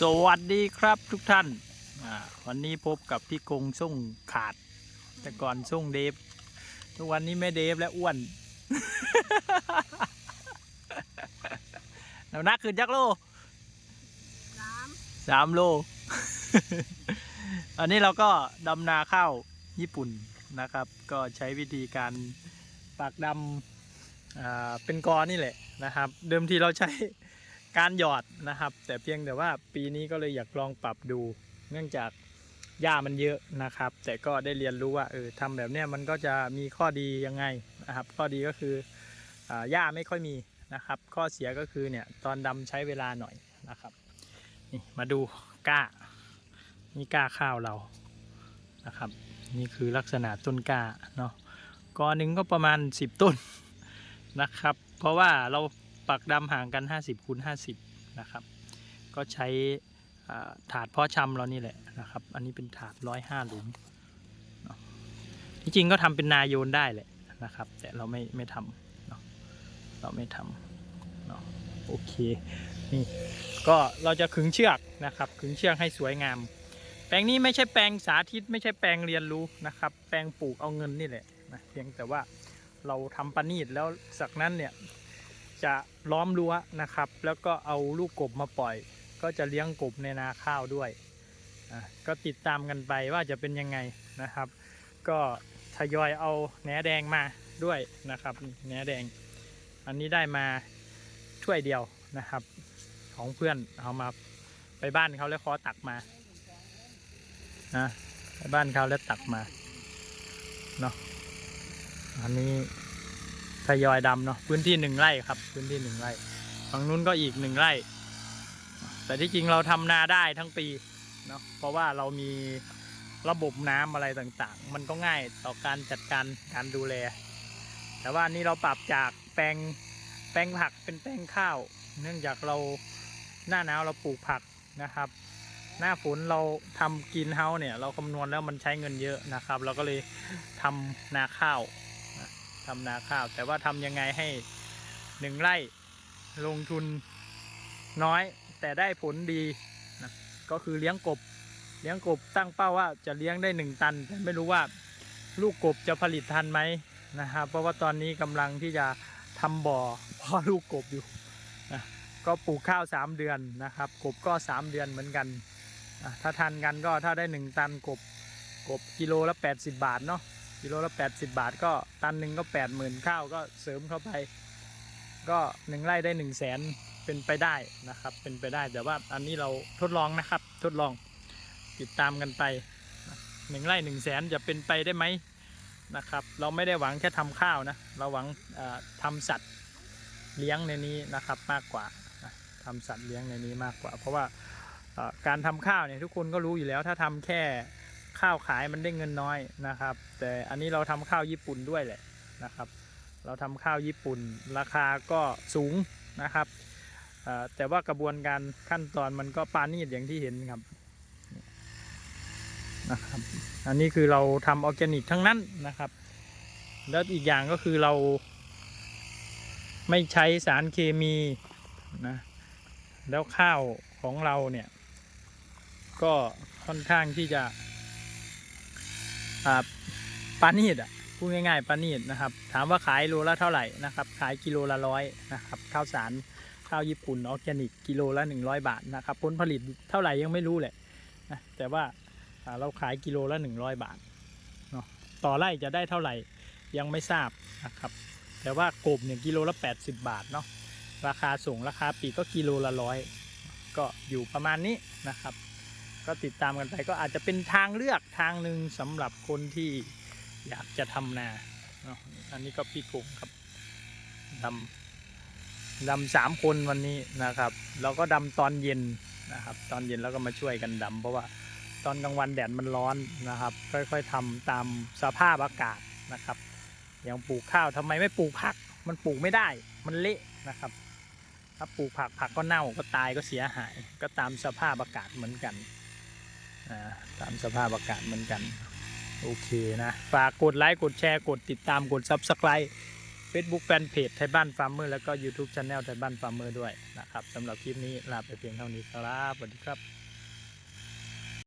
สวัสดีครับทุกท่านอ่าวันนี้พบกับพี่กงส่งขาด แต่ก่อนส่งเดฟ ทุกวันนี้ไม่เดฟและอ้วนน้ำหนักขึ้นจักโลสามสามโล อันนี้เราก็ดำนาข้าวญี่ปุ่นนะครับ ก็ใช้วิธีการปักดำอ่าเป็นกอนี่แหละนะครับ เดิมทีเราใช้ การหยอดนะครับ แต่เพียงแต่ว่าปีนี้ก็เลยอยากลองปรับดู เนื่องจากหญ้ามันเยอะนะครับ แต่ก็ได้เรียนรู้ว่าเออทำแบบเนี้ยมันก็จะมีข้อดียังไงนะครับ ข้อดีก็คือหญ้าไม่ค่อยมีนะครับ ข้อเสียก็คือเนี่ยตอนดำใช้เวลาหน่อยนะครับนี่มาดูก้านี่ก้าข้าวเรานะครับ นี่คือลักษณะต้นก้าเนาะกอหนึ่งก็ประมาณ 10 ต้นนะครับ เพราะว่าเรา ปักดำห่างกัน 50คูณ50 นะครับ ก็ใช้ถาดพาะชำเรานี่แหละนะครับ อันนี้เป็นถาด105หลุมนาะที่จริงก็ทำเป็นนาโยนได้แหละนะครับ แต่เราไม่ไม่ทำเเราไม่ทำโอเคนี่ก็เราจะขึงเชือกนะครับขึงเชือกให้สวยงาม แปลงนี้ไม่ใช่แปลงสาธิต ไม่ใช่แปลงเรียนรู้นะครับ แปลงปลูกเอาเงินนี่แหละนะเพียงแต่ว่าเราทำประณีตแล้วจากนั้นเนี่ย จะล้อมรั้วนะครับ แล้วก็เอาลูกกบมาปล่อย ก็จะเลี้ยงกบในนาข้าวด้วยก็ติดตามกันไปว่าจะเป็นยังไงนะครับ ก็ทยอยเอาแหนแดงมาด้วยนะครับแหนแดง อันนี้ได้มาถ้วยเดียวนะครับ ของเพื่อนเอามาไปบ้านเขาแล้วขอตักมานะไปบ้านเขาแล้วตักมาเนาะอันนี้ ทยอยดำเนาะพื้นที่หนึ่งไร่ครับ พื้นที่หนึ่งไร่ฝั่งนู้นก็อีกหนึ่งไร่ แต่ที่จริงเราทำนาได้ทั้งปีเนาะเพราะว่าเรามีระบบน้ำอะไรต่างๆ มันก็ง่ายต่อการจัดการการดูแล แต่ว่านี่เราปรับจากแปลงแปลงผักเป็นแปลงข้าว เนื่องจากเราหน้าหนาวเราปลูกผักนะครับ หน้าฝนเราทำกินเฮาเนี่ย เราคำนวณแล้วมันใช้เงินเยอะนะครับ เราก็เลยทำนาข้าว ทำนาข้าว แต่ว่าทำยังไงให้หนึ่งไร่ลงทุนน้อย แต่ได้ผลดีนะก็คือเลี้ยงกบ เลี้ยงกบตั้งเป้าว่าจะเลี้ยงได้หนึ่งตัน แต่ไม่รู้ว่าลูกกบจะผลิตทันไหมนะครับ เพราะว่าตอนนี้กำลังที่จะทำบ่อเพาะลูกกบอยู่นะก็ปลูกข้าว 3 เดือนนะครับ กบก็ 3 เดือนเหมือนกันอะถ้าทันกันก็ถ้าได้ 1 ตันกบกบกิโลละ 80 บาทเนาะ กิโลละ 80 บาท ก็ตันหนึ่งก็ 80,000ข้าวก็เสริมเข้าไป ก็หนึ่งไร่ได้1 0 0 0 0แสนเป็นไปได้นะครับ เป็นไปได้แต่ว่าอันนี้เราทดลองนะครับ ทดลองติดตามกันไปหนึ่งไร่หนึ่งแสนจะเป็นไปได้ไหมนะครับ เราไม่ได้หวังแค่ทำข้าวนะ เราหวังทำสัตว์เลี้ยงในนี้นะครับมากกว่าทำสัตว์เลี้ยงในนี้มากกว่า เพราะว่าการทำข้าวเนี่ยทุกคนก็รู้อยู่แล้วถ้าทำแค่ ข้าวขายมันได้เงินน้อยนะครับ แต่อันนี้เราทำข้าวญี่ปุ่นด้วยแหละนะครับ เราทำข้าวญี่ปุ่น ราคาก็สูงนะครับแต่ว่ากระบวนการขั้นตอนมันก็ปานีตอย่างที่เห็นครับนะครับอันนี้คือเราทำออร์แกนิกทั้งนั้นนะครับ แล้วอีกอย่างก็คือเรา ไม่ใช้สารเคมีนะแล้วข้าวของเราเนี่ย ก็ค่อนข้างที่จะ อ่านีดอะพูดง่ายๆปลานีดนะครับ ถามว่าขายโลละเท่าไหร่นะครับ ขายกิโลละร้อยนะครับข้าวสารข้าวญี่ปุ่นออร์แกนิกกิโลละ 100 บาทนะครับผลผลิตเท่าไหร่ยังไม่รู้แหละนะแต่ว่าเราขายกิโลละ 100 บาทเนาะต่อไร่จะได้เท่าไหร่ยังไม่ทราบนะครับ แต่ว่ากบเนี่ยกิโลละ 80 บาทเนาะราคาส่งราคาปีกก็กิโลละร้อยก็อยู่ประมาณนี้นะครับ ก็ติดตามกันไปก็อาจจะเป็นทางเลือกทางหนึ่งสำหรับคนที่อยากจะทำนาเนาะอันนี้ก็พี่กุ้งครับดำดำสามคนวันนี้นะครับ เราก็ดำตอนเย็นนะครับ ตอนเย็นแล้วก็มาช่วยกันดำเพราะว่าตอนกลางวันแดดมันร้อนนะครับ ค่อยๆทำตามสภาพอากาศนะครับอย่างปลูกข้าวทำไมไม่ปลูกผัก มันปลูกไม่ได้ มันเละนะครับถ้าปลูกผักผักก็เน่าก็ตายก็เสียหาย ก็ตามสภาพอากาศเหมือนกัน ตามสภาพอากาศเหมือนกัน โอเคนะ ฝากกดไลค์ กดแชร์ กดติดตาม กด Subscribe Facebook แฟนเพจไทยบ้านฟาร์มเมอร์แล้วก็ YouTube Channel ไทยบ้านฟาร์มเมอร์ด้วยนะครับสำหรับคลิปนี้ลาไปเพียงเท่านี้ครับสวัสดีครับ